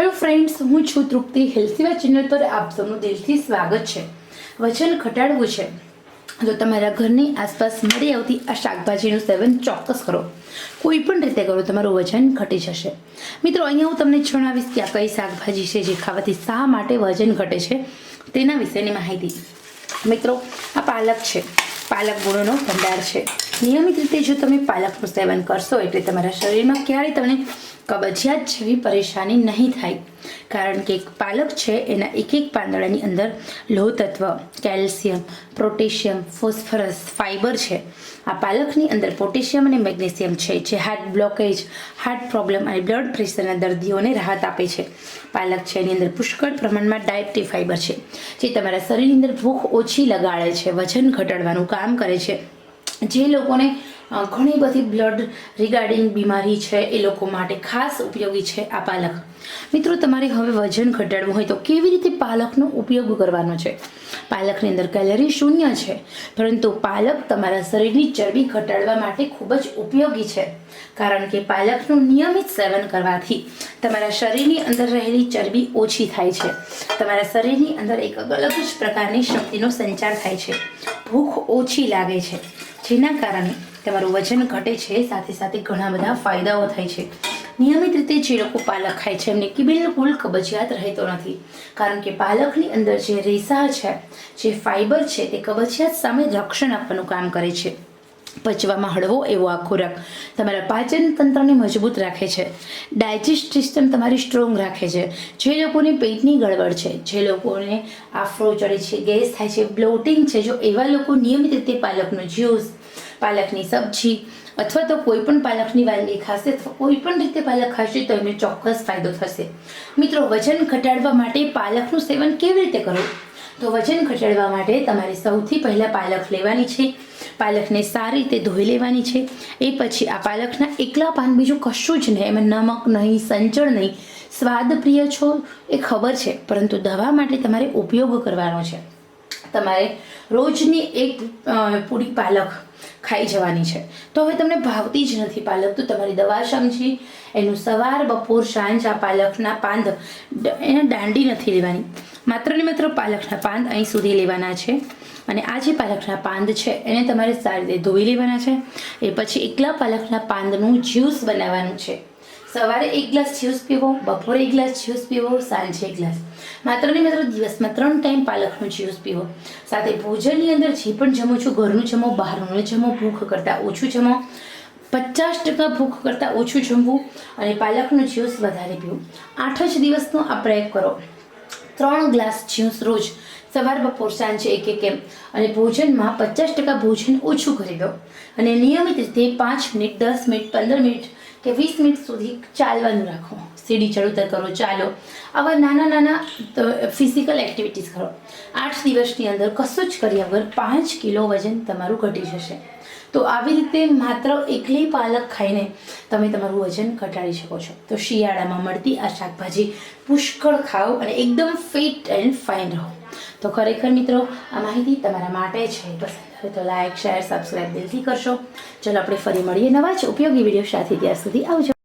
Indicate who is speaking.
Speaker 1: Hello friends, હું છું તૃપ્તિ હેલ્થીવા channel પર આપ સૌનું દિલથી સ્વાગત છે. વજન ઘટાડવું છે. તો તમારા ઘરની આસપાસ મળી આવતી આ શાકભાજીનું સેવન ચોક્કસ કરો. કોઈ પણ રીતે કરો, તમારું વજન ઘટી જશે. મિત્રો, અહીંયા હું તમને જણાવીશ કે આ કઈ શાકભાજી છે જે ખાવાથી શા માટે વજન ઘટે છે તેના વિશેની માહિતી. મિત્રો, આ પાલક છે. પાલક ગુણોનો ભંડાર છે. નિયમિત રીતે જો તમે પાલકનું સેવન કરશો એટલે તમારા શરીરમાં ક્યારેય તમને કબજિયાત જેવી પરેશાની નહીં થાય. કારણ કે પાલક છે, એના એક એક પાંદડાની અંદર લોહ તત્વ કેલ્શિયમ પ્રોટેશિયમ ફોસ્ફરસ ફાઇબર છે. આ પાલકની અંદર પોટેશિયમ અને મેગ્નેશિયમ છે, જે હાર્ટ બ્લોકેજ, હાર્ટ પ્રોબ્લેમ અને બ્લડ પ્રેશરના દર્દીઓને રાહત આપે છે. પાલક છે, એની અંદર પુષ્કળ પ્રમાણમાં ડાયટરી ફાઇબર છે, જે તમારા શરીરની અંદર ભૂખ ઓછી લગાડે છે, વજન ઘટાડવાનું કામ કરે છે. જે લોકોને ઘણી બધી બ્લડ રિગાર્ડિંગ બીમારી છે, એ લોકો માટે ખાસ ઉપયોગી છે આ પાલક. મિત્રો, તમારે હવે વજન ઘટાડવું હોય તો કેવી રીતે પાલકનો ઉપયોગ કરવાનો છે? પાલકની અંદર કેલરી શૂન્ય છે. પરંતુ પાલક તમારા શરીરની ચરબી ઘટાડવા માટે ખૂબ જ ઉપયોગી છે. કારણ કે પાલકનું નિયમિત સેવન કરવાથી તમારા શરીરની અંદર રહેલી ચરબી ઓછી થાય છે. તમારા શરીરની અંદર એક અલગ જ પ્રકારની શક્તિનો સંચાર થાય છે. ભૂખ ઓછી લાગે છે. જેના કારણે તમારું વજન ઘટે છે. સાથે સાથે ઘણા બધા ફાયદાઓ થાય છે. નિયમિત રીતે જે લોકો પાલક ખાય છે, એમને કે બિલકુલ કબજિયાત રહેતો નથી. કારણ કે પાલકની અંદર જે રેસા છે, જે ફાઇબર છે, તે કબજિયાત સામે રક્ષણ આપવાનું કામ કરે છે. પચવામાં હળવો એવો આ ખોરાક તમારા પાચન તંત્રને મજબૂત રાખે છે. ડાયજેસ્ટ સિસ્ટમ તમારી સ્ટ્રોંગ રાખે છે. જે લોકોને પેટની ગડબડ છે, જે લોકોને આફરો ચડે છે, ગેસ થાય છે, બ્લોટિંગ છે, જો એવા લોકો નિયમિત રીતે પાલકનો જ્યુસ પાલકની સબ્જી અથવા તો કોઈ પણ પાલકની વાનગી ખાશે અથવા કોઈ પણ રીતે પાલક ખાશે તો એને ચોક્કસ ફાયદો થશે. મિત્રો, વજન ઘટાડવા માટે પાલકનું સેવન કેવી રીતે કરવું? તો વજન ઘટાડવા માટે તમારે સૌથી પહેલાં પાલક લેવાની છે. પાલકને સારી રીતે ધોઈ લેવાની છે. એ પછી આ પાલકના એકલા પાન બીજું કશું જ નહીં. એમાં નમક નહીં, સંચળ નહીં. સ્વાદ પ્રિય છો એ ખબર છે, પરંતુ દવા માટે તમારે ઉપયોગ કરવાનો છે. તમારે રોજની એક પૂરી પાલક ખાઈ જવાની છે. તો હવે તમને ભાવતી જ નથી પાલક, તો તમારી દવા સમજી. એનું સવાર, બપોર, સાંજ આ પાલકના પાંદ એને દાંડી નથી લેવાની. માત્ર ને માત્ર પાલકના પાંદ અહીં સુધી લેવાના છે. અને આ જે પાલકના પાંદ છે, એને તમારે સારી રીતે ધોઈ લેવાના છે. એ પછી એકલા પાલકના પાંદનું જ્યુસ બનાવવાનું છે. સવારે એક ગ્લાસ જ્યુસ પીવો, બપોરે એક ગ્લાસ જ્યુસ પીવો, સાંજે એક ગ્લાસ. માત્ર ને માત્ર દિવસમાં ત્રણ ટાઈમ પાલકનું જ્યુસ પીવો. સાથે ભોજનની અંદર જે પણ જમો છો, ઘરનું જમો, બહારનું જમો, ભૂખ કરતાં ઓછું જમો, પચાસ ટકા ભૂખ કરતાં ઓછું જમવું અને પાલકનું જ્યુસ વધારે પીવું. આઠ જ દિવસનો આ પ્રયોગ કરો. ત્રણ ગ્લાસ જ્યુસ રોજ, સવાર, બપોર, સાંજે એક એક એમ. અને ભોજનમાં પચાસ ટકા ભોજન ઓછું કરી દો. અને નિયમિત રીતે પાંચ મિનિટ, દસ મિનિટ, પંદર મિનિટ કે વીસ મિનિટ સુધી ચાલવાનું રાખો. સીડી ચડુતર કરો, ચાલો. આવા નાના નાના ફિઝિકલ એક્ટિવિટીઝ કરો. આઠ દિવસની અંદર કશું જ કર્યા વગર પાંચ કિલો વજન તમારું ઘટી જશે. તો આવી રીતે માત્ર એકલી પાલક ખાઈને તમે તમારું વજન ઘટાડી શકો છો. તો શિયાળામાં મળતી આ શાકભાજી પુષ્કળ ખાઓ અને એકદમ ફિટ એન્ડ ફાઇન રહો. તો ખરેખર મિત્રો, આ માહિતી તમારા માટે છે. પસંદ આવે તો લાઇક શેર સબસ્ક્રાઈબ દિલથી કરશો. ચલો, આપણે ફરી મળીએ નવા જ ઉપયોગી વીડિયો સાથે. ત્યાં સુધી આવજો.